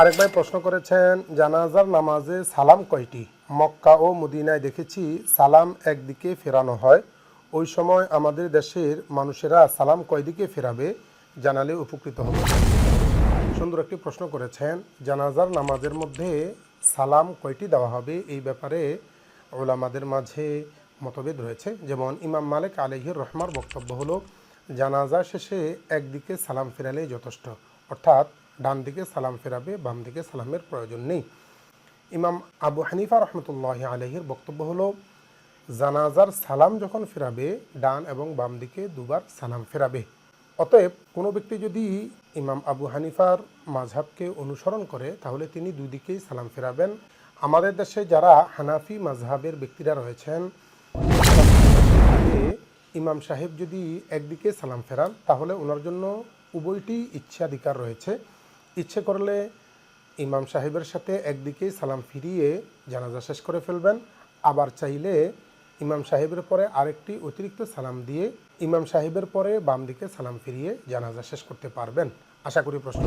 আরেক ভাই প্রশ্ন করেছেন, জানাজার নামাজে সালাম কয়টি? মক্কা ও মদিনায় দেখেছি সালাম একদিকে ফেরানো হয়। ওই সময় আমাদের দেশের মানুষেরা সালাম কয়দিকে ফেরাবে জানালে উপকৃত হবে। সুন্দর একটি প্রশ্ন করেছেন, জানাজার নামাজের মধ্যে সালাম কয়টি দেওয়া হবে? এই ব্যাপারে ওলামাদের মাঝে মতভেদ রয়েছে। যেমন ইমাম মালিক আলহির রহমার বক্তব্য হলো, জানাজা শেষে একদিকে সালাম ফেরালেই যথেষ্ট। অর্থাৎ ডান দিকে সালাম ফেরাবে বাম দিকে সালামের প্রয়োজন নেই। ইমাম আবু হানিফা রহমতুল্লাহ আলহির বক্তব্য হলো, জানাজার সালাম যখন ফেরাবে, ডান এবং বাম দিকে দুবার সালাম ফেরাবে। অতএব কোনো ব্যক্তি যদি ইমাম আবু হানিফার মাঝহাবকে অনুসরণ করে, তাহলে তিনি দুদিকেই সালাম ফেরাবেন। আমাদের দেশে যারা হানাফি মাঝহাবের ব্যক্তিরা রয়েছেন ইমাম সাহেব যদি একদিকে সালাম ফেরান, তাহলে ওনার জন্য উভয়টি ইচ্ছাধিকার রয়েছে। ইচ্ছে করলে ইমাম সাহেবের সাথে একদিকে সালাম ফিরিয়ে জানাজা শেষ করে ফেলবেন, আবার চাইলে ইমাম সাহেবের পরে আরেকটি অতিরিক্ত সালাম দিয়ে ইমাম সাহেবের পরে বাম দিকে সালাম ফিরিয়ে জানাজা শেষ করতে পারবেন। আশা করি প্রশ্ন